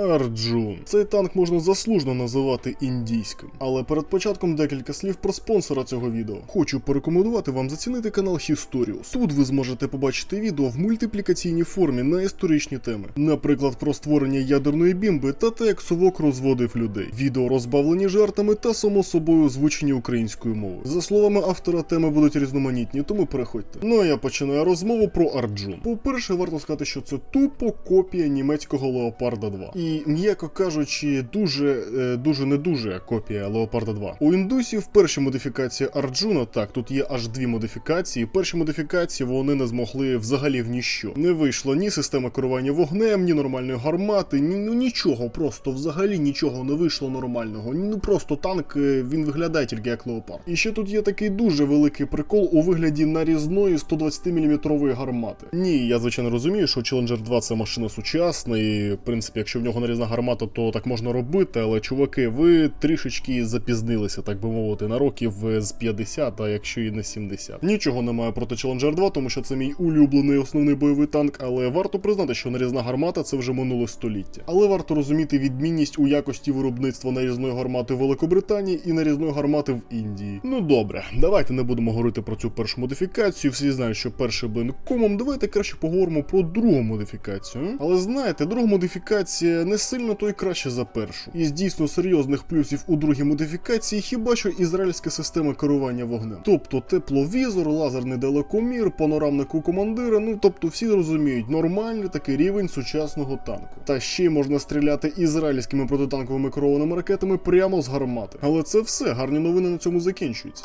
Арджун. Цей танк можна заслужено називати індійським. Але перед початком декілька слів про спонсора цього відео. Хочу порекомендувати вам зацінити канал Historius. Тут ви зможете побачити відео в мультиплікаційній формі на історичні теми, наприклад, про створення ядерної бімби та те, як совок розводив людей. Відео розбавлені жартами та само собою озвучені українською мовою. За словами автора, теми будуть різноманітні, тому переходьте. Ну а я починаю розмову про Арджун. По-перше, варто сказати, що це тупо копія німецького Леопарда 2. І м'яко кажучи, дуже е, дуже не дуже копія Леопарда 2. У індусів перша модифікація Арджуна, так, тут є аж дві модифікації. Перші модифікації вони не змогли взагалі в ніщо. Не вийшло ні система керування вогнем, ні нормальної гармати, ні ну нічого, просто взагалі нічого не вийшло нормального. Ну просто танк е, він виглядає тільки як леопард. І ще тут є такий дуже великий прикол у вигляді нарізної 120 мм гармати. Ні, я звичайно розумію, що Challenger 2 це машина сучасна, і в принципі, якщо в нього нарізна гармата, то так можна робити. Але чуваки, ви трішечки запізнилися, так би мовити, на років е, з 50, а якщо і не 70. Нічого немає проти Challenger 2, тому що це мій улюблений основний бойовий танк, але варто признати, що нарізна гармата це вже минуле століття. Але варто розуміти відмінність у якості виробництва нарізної гармати в Великобританії і нарізної гармати в Індії. Ну добре, давайте не будемо говорити про цю першу модифікацію. Всі знають, що перший блин комом. Давайте краще поговоримо про другу модифікацію. Але знаєте, друга модифікація не сильно то й краще за першу. Із дійсно серйозних плюсів у другій модифікації хіба що ізраїльська система керування вогнем. Тобто тепловізор, лазерний далекомір, панорамник у командира. Ну тобто всі розуміють, нормальний такий рівень сучасного танку. Та ще можна стріляти ізраїльськими протитанковими керованими ракетами прямо з гармати. Але це все, гарні новини на цьому закінчуються.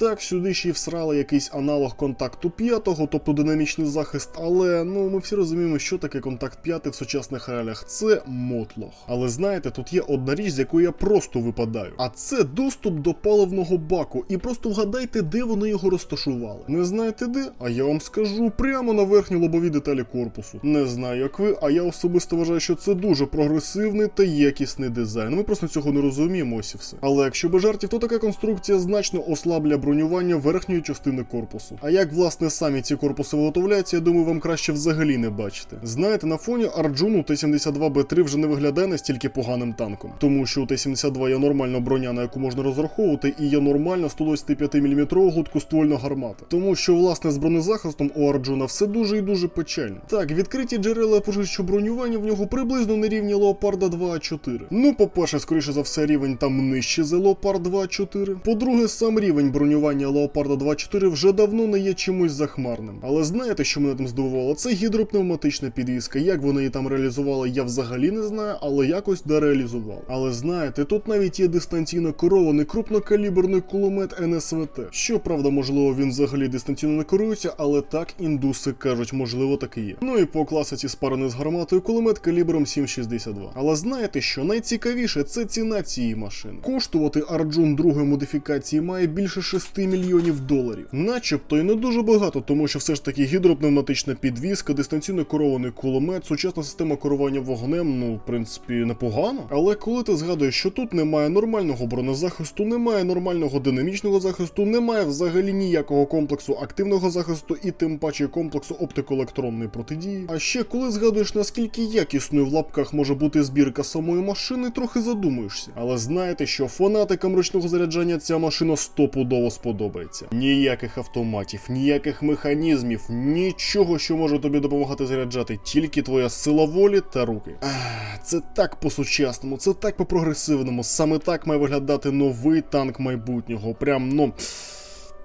Так, сюди ще й всрали якийсь аналог контакту п'ятого, тобто динамічний захист, але ну ми всі розуміємо, що таке контакт п'ятий в сучасних реаліях. Це мотлох. Але знаєте, тут є одна річ, з якої я просто випадаю. А це доступ до паливного баку. І просто вгадайте, де вони його розташували. Не знаєте де? А я вам скажу прямо на верхній лобовій деталі корпусу. Не знаю, як ви, а я особисто вважаю, що це дуже прогресивний та якісний дизайн. Ми просто цього не розуміємо, ось і все. Але якщо без жартів, то така конструкція значно ослабля бронювання верхньої частини корпусу. А як власне самі ці корпуси виготовляються, я думаю, вам краще взагалі не бачити. Знаєте, на фоні Арджуну Т-72Б3 вже не виглядає настільки поганим танком, тому що у Т-72 є нормальна броня, на яку можна розраховувати, і є нормальна 125 мм гладкоствольна гармата. Тому що власне з бронезахистом у Арджуна все дуже і дуже печально. Так, відкриті джерела що бронювання в нього приблизно на рівні Леопарда 2А4. Ну, по-перше, скоріше за все, рівень там нижче за Леопард 2А4. По-друге, сам рівень бронювання Леопарда 2.4 вже давно не є чимось захмарним. Але знаєте, що мене там здивувало? Це гідропневматична підвізка. Як вони її там реалізували, я взагалі не знаю, але якось дереалізували. Але знаєте, тут навіть є дистанційно керований крупнокаліберний кулемет НСВТ. Щоправда, можливо, він взагалі дистанційно не керується, але так індуси кажуть, можливо, так і є. Ну і по класиці спарений з гарматою кулемет калібром 7,62. Але знаєте, що найцікавіше це ціна цієї машини. Коштувати Арджун другої модифікації має більше 6 мільйонів доларів. Начебто і не дуже багато, тому що все ж таки гідропневматична підвізка, дистанційно керований кулемет, сучасна система керування вогнем, ну, в принципі, непогано. Але коли ти згадуєш, що тут немає нормального бронезахисту, немає нормального динамічного захисту, немає взагалі ніякого комплексу активного захисту і тим паче комплексу оптико-електронної протидії. А ще коли згадуєш, наскільки якісною в лапках може бути збірка самої машини, трохи задумуєшся. Але знаєте, що фанатикам ручного заряджання ця машина стопудово сподобається. Ніяких автоматів, ніяких механізмів, нічого, що може тобі допомагати заряджати, тільки твоя сила волі та руки. Це так по-сучасному, це так по-прогресивному. Саме так має виглядати новий танк майбутнього. Прям ну.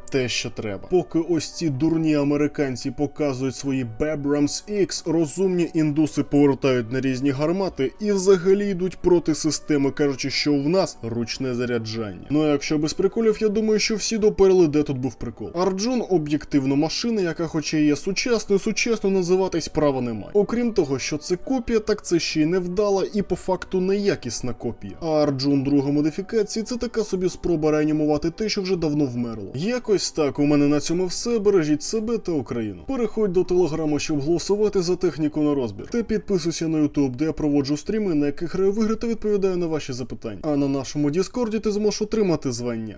Те, що треба. Поки ось ці дурні американці показують свої Bebrams X, розумні індуси повертають на різні гармати і взагалі йдуть проти системи, кажучи, що в нас ручне заряджання. Ну а якщо без приколів, я думаю, що всі доперли, де тут був прикол. Арджун об'єктивно машина, яка, хоча і є сучасною, сучасно називатись права немає. Окрім того, що це копія, так це ще й невдала і по факту неякісна копія. А Арджун друга модифікації це така собі спроба реанімувати те, що вже давно вмерло. Якось так, у мене на цьому все. Бережіть себе та Україну. Переходь до телеграму, щоб голосувати за техніку на розбір. Та підписуйся на Ютуб, де я проводжу стріми, на яких граю в відповідаю на ваші запитання. А на нашому Діскорді ти зможеш отримати звання.